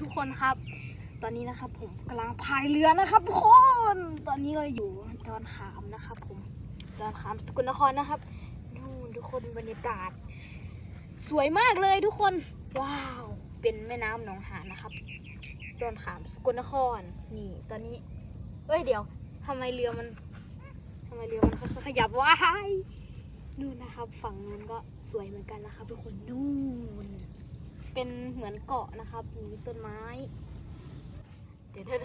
ทุกคนครับ ตอนนี้นะครับผมกำลังพายเรือนะครับทุกคน ตอนนี้ก็อยู่ดอนขามนะครับ ผมดอนขามสกลนครนะครับนู่นทุกคนบรรยากาศ สวยมากเลยทุกคนว้าวเป็นแม่น้ำหนองหานนะครับดอนขามสกลนครนี่ ตอนนี้ เอ้ยเดี๋ยวทำไมเรือมันทำไมเรือมันขยับว้ายนู่นนะครับ ฝั่งนู้นก็สวยเหมือนกันนะครับทุกคนนู่น เป็นเหมือนเกาะนะครับมีต้นไม้ เดี๋ยวเดี๋ยว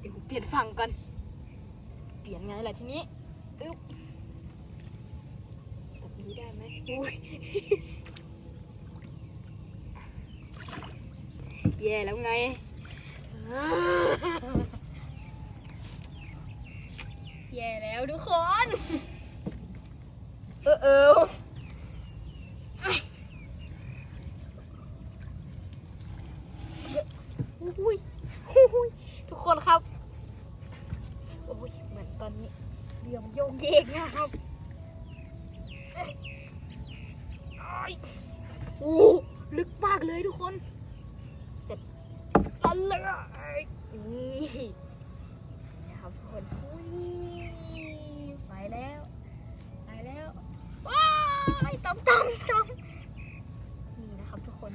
เดี๋ยวเปลี่ยนฝั่งก่อน เปลี่ยนไงล่ะทีนี้อึ๊บแบบนี้ได้ไหมอุ้ยแย่แล้วไงแย่แล้วทุกคน เออเออยอุ้ย ทุกคนครับ โอ้ยเหมือนตอนนี้เรือมโยกเยกนะครับเอ้ยอ้ายโอ้ลึกมากเลยทุกคนแต่ลันเลยนี่นะครับทุกคนไปแล้ว ไปแล้วว้ายตำตำตำนี่นะครับทุกคน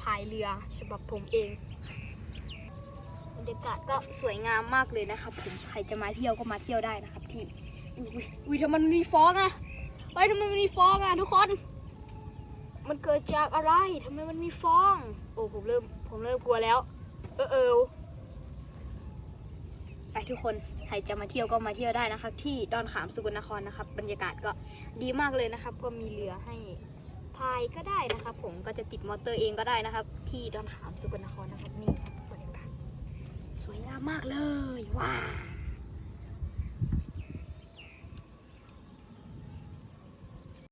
พายเรือฉบับผมเอง รรยากาศก็สวยงามมากเลยนะครับผมใครจะมาเที่ยวก็มาเที่ยวได้นะครับที่อุ้ยอุ้ยทำไมมันมีฟองอะเฮ้ยทำไมมันมีฟองอะทุกคน มันเกิดจากอะไรทำไมมันมีฟอง โอ้ผมเริ่มผมเริ่มกลัวแล้ว เออเออไปทุกคนใครจะมาเที่ยวก็มาเที่ยวได้นะครับ ที่ดอนขามสกลนครนะครับ บรรยากาศก็ดีมากเลยนะครับ ก็มีเรือให้พายก็ได้นะครับ ผมก็จะติดมอเตอร์เองก็ได้นะครับ ที่ดอนขามสกลนครนะครับนี่ มากเลยว้า